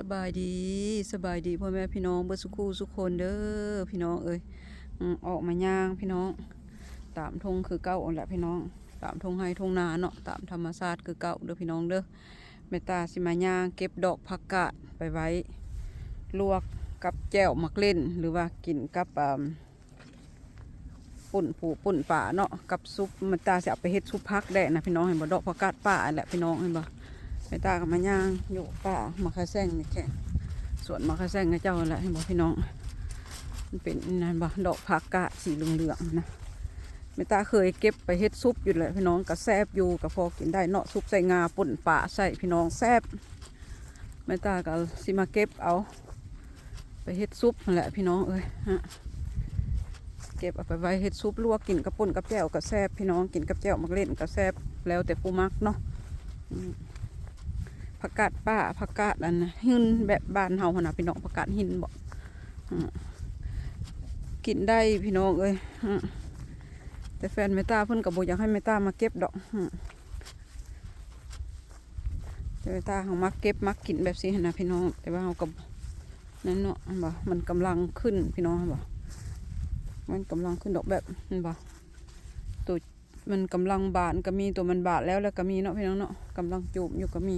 สบายดีสบายดีพ่อแม่พี่น้องเบิดสุขูสุคนเด้อพี่น้องเอ้ยออกมาย่างพี่น้อง ตามทงคือเก้าอันแหละพี่น้อง ตามทงไฮทงนาเนาะตามธรรมชาติคือเก้าเด้อพี่น้องเด้อเมตตาสิมาย่างเก็บดอกผักกาดไปไว้ ลวกกับแจ่วมักเล่น หรือว่ากินกับปุ่นผูปุ่นป่าเนาะกับซุปเมตตาสิเอาไปเฮ็ดซุปพักได้นะพี่น้องเห็นบ่ดอกผักกาดป่าอันแหละพี่น้องเห็นบ่ ไปตากับมาย่างอยู่ป่ามาคาแซงนี่แค่สวนมาคาแซงกับเจ้าแหละให้บอกพี่น้อง มันเป็นนั่นบ่ดอกผักกาสีเหลืองๆนะแม่ตาเคยเก็บไปเฮ็ดซุปอยู่แหละพี่น้องก็แซบอยู่ก็พอกินได้เนาะซุปใส่งาป่นป่าใส่พี่น้องแซบแม่ตาก็สิมาเก็บเอา ไปเฮ็ดซุปนั่แหละพี่น้องเอ้ยฮะเก็บเอาไปไว้เฮ็ดซุปลวกกินกับป่นกับแจ่วก็แซบพี่น้องกินกับแจ่วมักเล่นก็แซบแล้วแต่ผู้มักเนาะ ผักกาดป้าผักกาดอันนะหินแบบบานเฮาหนนะพี่น้องผักกาดหินบอกกินได้พี่น้องเอ้ยแต่แฟนเมตาเพิ่นกับโบอยากให้เมตามาเก็บดอกแต่เมตาเขามักเก็บมักกินแบบนี้หั้นะพี่น้อง แต่ว่าเขากับนั่นเนาะอันบ่มันกำลังขึ้นพี่น้องบ่มันกำลังขึ้นดอกแบบนั่นบ่ตัวมันกำลังบานก็มีตัวมันบานแล้วแล้วก็มีเนาะพี่น้องเนาะกำลังจูบอยู่ก็มี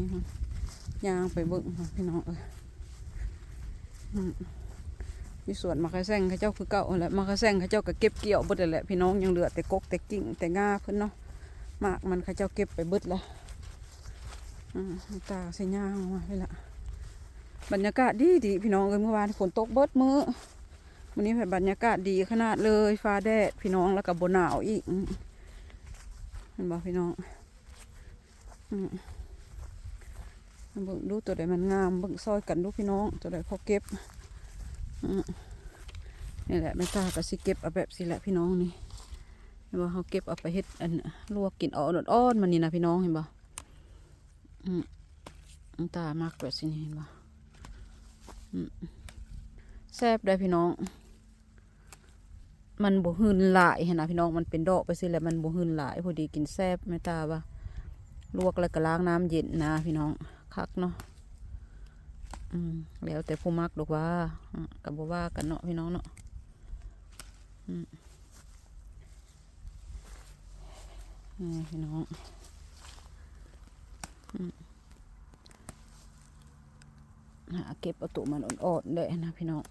ยางไปเบิ่งค่ะพี่น้องเอ้ยอืมมีสวนมะขามแซงเขาเจ้าคือเก่าแหละมะขามแซงเขาเจ้าก็เก็บเกี่ยวเบิดแล้วแหละพี่น้องยังเหลือแต่กกแต่กิ่งแต่ง่าเพิ่นเนาะมากมันเขาเจ้าเก็บไปเบิดแล้วอืมตาเสียยางมาไปละบรรยากาศดีดีพี่น้องเอ้ยเมื่อวานฝนตกเบิดมื้อวันนี้แบบบรรยากาศดีขนาดเลยฟ้าแดดพี่น้องแล้วก็บนหนาวอีกมเห็นบ่พี่น้อง อืม เบิ่งดูตัวใดมันงามเบิ่งซอยกันดูพี่น้อง ตัวใดพอเก็บนี่แหละไม่ตาก็สิเก็บเอาแบบสิแหละพี่น้องนี่เห็นบ่เขาเก็บเอาไปเฮ็ดอันลวกกินอ่อนอ่อนมันนี่นะพี่น้องเห็นบ่อืมน้ำตามากแบบสินี่เห็นบ่แซ่บได้พี่น้อง มันบ่หืนหลายเห็นนะพี่น้องมันเป็นดอกไปสิแหละมันบ่หืนหลายพอดีกินแซ่บแม่ตาว่าลวกแล้วก็ล้างน้ำเย็นนะพี่น้อง คักเนาะอืมแล้วแต่ผู้มักดอกว่ากับบ่ว่ากันเนาะพี่น้องเนาะอืมนี่พี่น้องอืมหาเก็บเอาตัวมันอ่อนๆเลยนะพี่น้อง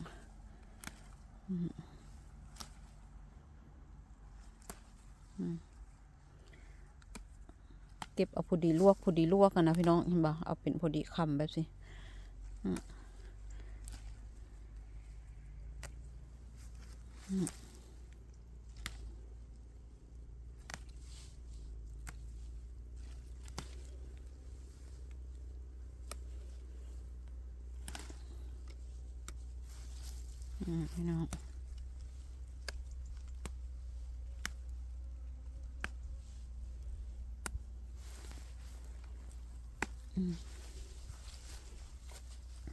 อืม เก็บเอาพอดีลวกพอดีลวกกันนะพี่น้องเห็นบ่เอาเป็นพอดีคำแบบสิอืมอืมอืมพี่น้อง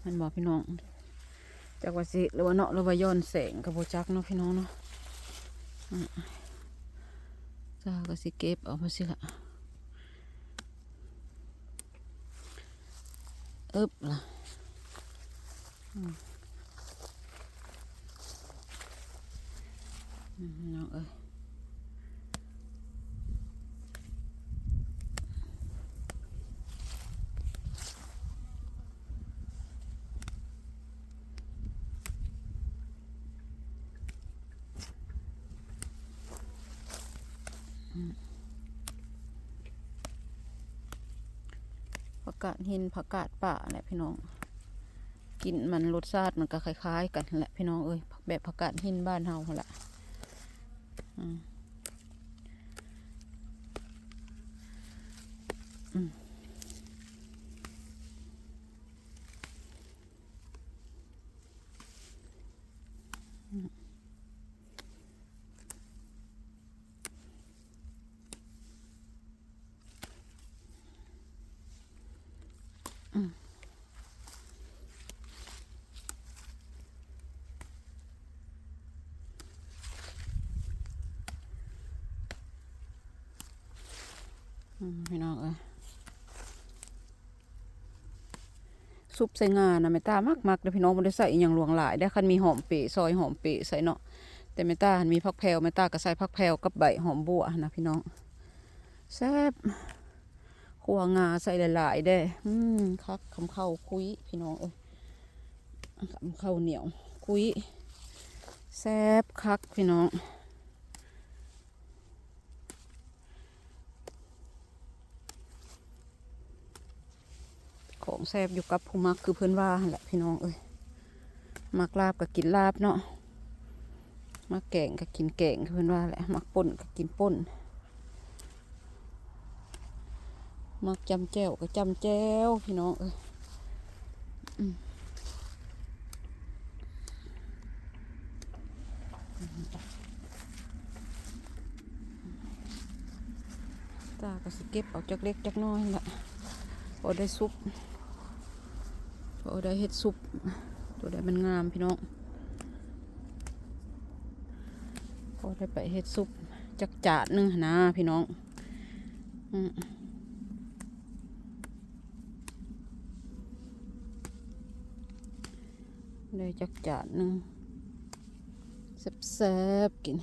มันบอกพี่น้องจากว่าสิหรือว่าเนาะหรือว่าย้อนแสงกับโบจักเนาะพี่น้องเนาะจ้าก็สิเก็บเอาไปสิละอิบล่ะน้องเอ้ย กาดหินผักกาดป่าแหละพี่น้อง กินมันรสชาติมันก็คล้ายๆ กันแหละพี่น้องเอ้ยแบบผักกาดหินบ้านเฮาแหละอืม พี่น้องเอ้ยซุปใส่งานะแม่ตามากมักเลยพี่น้องบ่ได้ใส่อหยังหลวงหลาย ได้คันมีหอมเปะซอยหอมเปะใส่เนาะแต่แม่ตาหันมีผักแพรวแม่ตาก็ใส่ผักแพรวกับใบหอมบัวนะพี่น้องแซ่บขัวงาใส่หลายๆได้ออืมคักคำเข้าคุยพี่น้องเอ้ยคำเข้าเหนียวคุยแซ่บคักพี่น้อง ของแซบอยู่กับผู้มักคือเพื่อนว่าแหละพี่น้องเอ้ยมักลาบก็กินลาบเนาะมักแกงก็กินแกงคือเพื่อนว่าแหละมักป่นก็กินป่นมักจำแจ้วก็จำแจ้วพี่น้องเอ้ยตาก็สิเก็บเอาจักเล็กจักน้อยแหละพอได้ซุป พอได้เห็ดซุป ตัวได้มันงามพี่น้องพอได้ไปเห็ดซุปจักจาดหนึงนะพี่น้องอืมได้จักจาดหนึงแซ่บๆกิน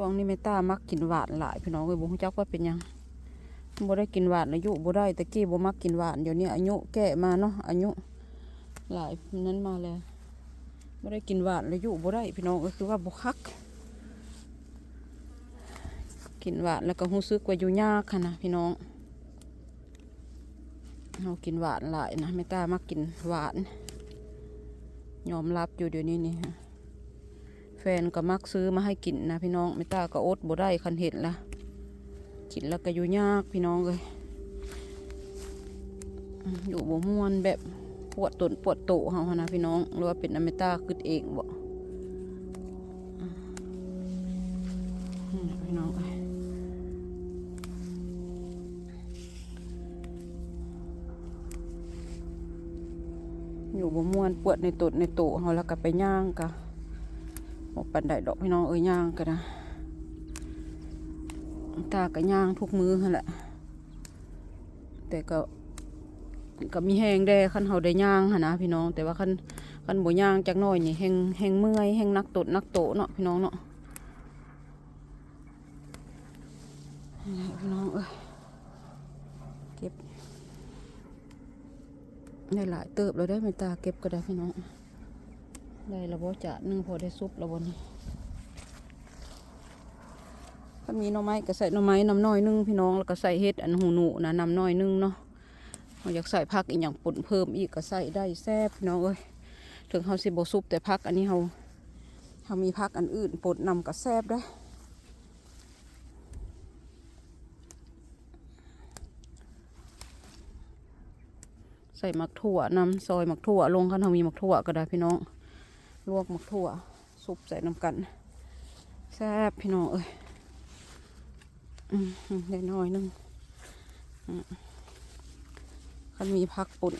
ช่วงนี้เมตามักกินหวานหลายพี่น้องเอ้ยบ่ฮู้จักว่าเป็นยังบ่ได้กินหวานอายุบ่ได้ต่กี้บ่มักกินหวานเดี๋ยวนี้อายุแก่มาเนาะอายุหลายนั้นมาแล้วบ่ได้กินหวานอายุบ่ได้พี่น้องก็คือว่าบ่คัก กินหวานแล้วก็รู้สึกว่าอยู่ยากค่ะนะพี่น้องเฮากินหวานหลายนะเมตามักกินหวานยอมรับอยู่เดี๋ยวนี้นี่ฮะ แฟนก็มักซื้อมาให้กินนะพี่น้องไม่ตาก็อดบ่ได้คันเห็นละกินแล้วก็อยู่ยากพี่น้องเลยอยู่บ่ม่วนแบบปวดตนปวดโตเฮาหนะพี่น้องหรือว่าเป็นอเมตาคิดเองบ่อืมพี่น้องเอ้ยอยู่บ่ม่วนปวดในตนในโตเฮาแล้วก็ไปย่างกะ บอกปันไดดอกพี่น้องเอ้ยย่างกันนะตาก็ย่างทุกมือหั่นแหละ แต่ก็ก็มีแหงแดคันเฮาได้ย่างหนะพี่น้อง แต่ว่าคันคันบ่ย่างจักหน่อยนี่แหงแหงเมื่อยแหงนักตดนักโตเนาะพี่น้องเนาะพี่น้องเอ้ยเก็บได้หลายเติบแล้วได้ไม่ตาเก็บก็ได้พี่น้อง ได้ระบบจะนึ่งพอได้ซุประบบนี้ถ้ามีหน่อไม้ก็ใส่หน่อไม้น้ำน้อยนึ่งพี่น้องแล้วก็ใส่เห็ดอันหูหนูนะน้ำน้อยนึ่งเนาะเราอยากใส่ผักอีกอย่างปุ่นเพิ่มอีกก็ใส่ได้แซ่บพี่น้องเอ้ยถึงเขาสิบซุปแต่ผักอันนี้เขาเขามีผักอันอื่นปนนำก็แซ่บได้ใส่หมักถั่วนำซอยหมักถั่วลงคันเขามีหมักถั่วก็ได้พี่น้อง ลวกหมักถั่วซุปใส่น้ำกันแซ่บพี่น้องเอ้ยอืมอืมได้น้อยนึงอืมคันมีพักปุ่น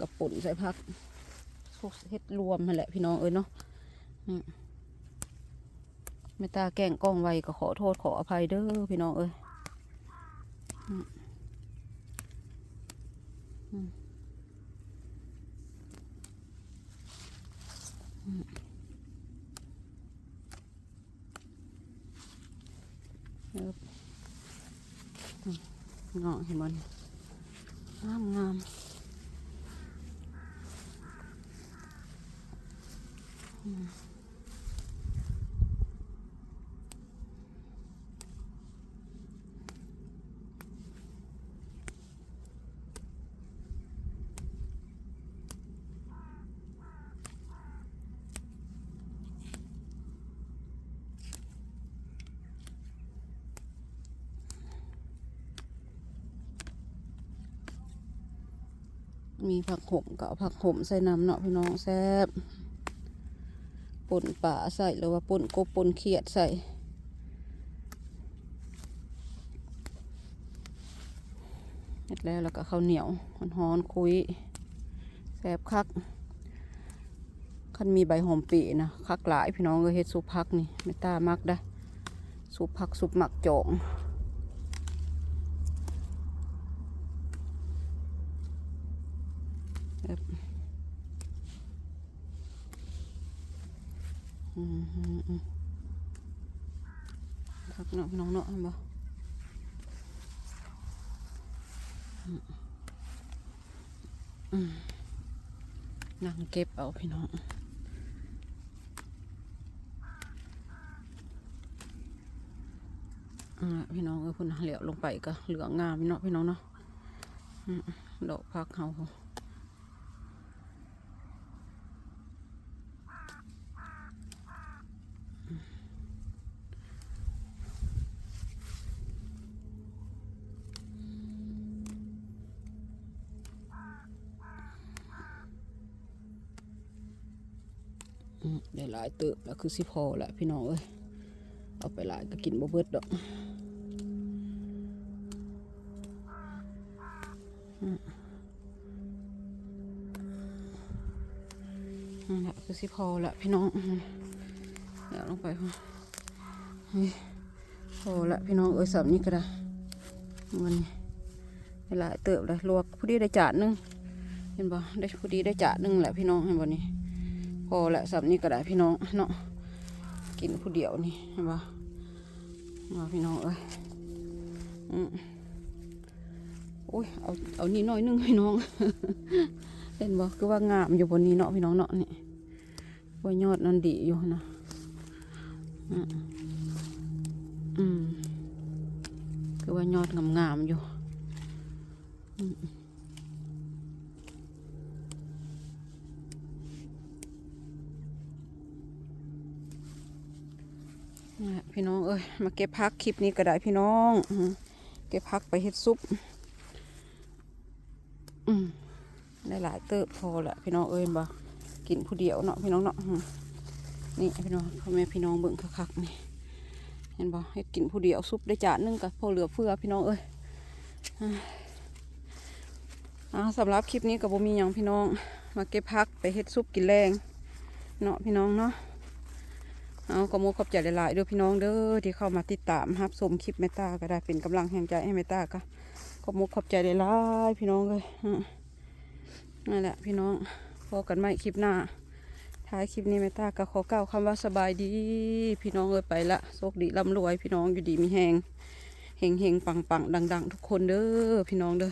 กับปุ่นใส่พักพวกเฮ็ดรวมนั่นแหละพี่น้องเอ้ยเนาะอืมตาแกงกล้องไวก็ขอโทษขออภัยเด้อพี่น้องเอ้ย อืมอืมเอิบอืมเงาะเห็นมันงามงามอืม มีผักห่มกับผักห่มใส่น้ำเนาะพี่น้องแซ่บป่นป่าใส่หรือว่าป่นกบป่นเขียดใส่เสร็จแล้วแล้วก็ข้าวเหนียวฮ้อนๆคุยแซ่บคักคันมีใบหอมปีนะคักหลายพี่น้องก็เฮ็ดซุปพักนี่ไม่ต้ามักได้ซุปพักซุปหมักจองแบบอืมอืมอืม คักเนาะพี่น้องเนาะเห็นบ่อืมอืมนั่งเก็บเอาพี่น้องอ่าพี่น้องเออพุ่นะเหลียวลงไปก็เหลืองงามพี่เนาะพี่น้องเนาะอืมดอกพักเขา ได้หลายเติบแล้วคือสิพอแหละพี่น้องเอ้ยเอาไปหลายก็กินบ่เบิดดอกนั่นแหละคือสิพอละพี่น้องเดี๋ยวลงไปพอเฮ้ยพอละพี่น้องเอ้ยสับนี้ก็ได้มันนี่หลายเติบเลยลวกผู้ดีได้จานหนึงเห็นบ่ได้ผู้ดีได้จานหนึงแหละพี่น้องเห็นบ่นี่ พอละสับนี้ก็ได้พี่น้องเนาะกินผู้เดียวนี่เห็นบ่มาพี่น้องเอ้ยอืมโอ้ยเอาเอานี่น้อยหนึงพี่น้องเห็นบ่คือว่างามอยู่บนนี้เนาะพี่น้องเนาะนี่ว่ายอดนั่นดีอยู่นะอืมอืมคือว่ายอดงามๆอยู่อืมนี่แหละ พี่น้องเอ้ยมาเก็บพักคลิปนี้ก็ได้พี่น้องเก็บพักไปเฮ็ดซุปได้หลายเติบพอละพี่น้องเอ้ยบ่กินผู้เดียวเนาะพี่น้องเนาะนี่พี่น้องพ่อแม่พี่น้องเบิ่งคักๆนี่เห็นบ่เฮ็ดกินผู้เดียวซุปได้จานนึงกับพอเหลือเฟือพี่น้องเอ้ยอาอ่าสำหรับคลิปนี้ก็บ่มีหยังพี่น้อง มาเก็บพักไปเฮ็ดซุปกินแรงเนาะพี่น้องเนาะ เอาขอโมขอบใจหลายๆด้อพี่น้องเด้อที่เข้ามาติดตามรับชมคลิปแม่ตาก็ได้เป็นกำลังแห่งใจให้แม่ตาก็ขอโมขอบใจหลายๆพี่น้องเลยนั่นแหละพี่น้องพอกันใหม่คลิปหน้า ท้ายคลิปนี้แม่ตาก็ขอเกล่าวคำว่าสบายดี พี่น้องเอ้ยไปละโชคดีร่ำรวยพี่น้องอยู่ดีมีแหงเฮงเฮงปังปังดัง ๆ ทุกคนเด้อพี่น้องเด้อ